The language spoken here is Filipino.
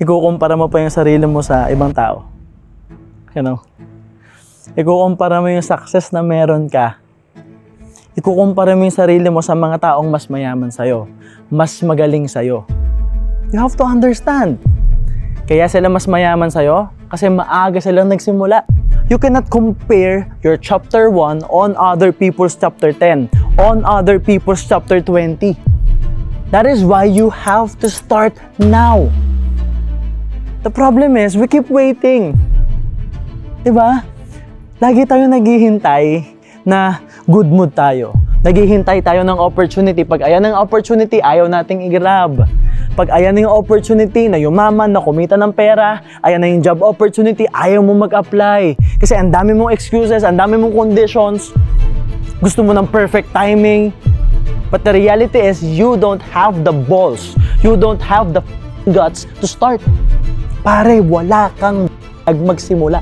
ikukumpara mo pa yung sarili mo sa ibang tao. You know? Ikukumpara mo yung success na meron ka. Ikukumpara mo yung sarili mo sa mga taong mas mayaman sa'yo. Mas magaling sa'yo. You have to understand. Kaya sila mas mayaman sa'yo kasi maaga silang nagsimula. You cannot compare your chapter 1 on other people's chapter 10, on other people's chapter 20. That is why you have to start now. The problem is, we keep waiting. Diba? Lagi tayo naghihintay na good mood tayo. Naghihintay tayo ng opportunity. Pag ayan ang opportunity, ayaw nating i-grab. Pag ayan yung opportunity na yumaman, na kumita ng pera, ayan na yung job opportunity, ayaw mo mag-apply. Kasi ang dami mong excuses, ang dami mong conditions. Gusto mo ng perfect timing. But the reality is, you don't have the balls. You don't have the guts to start. Pare, wala kang magsimula.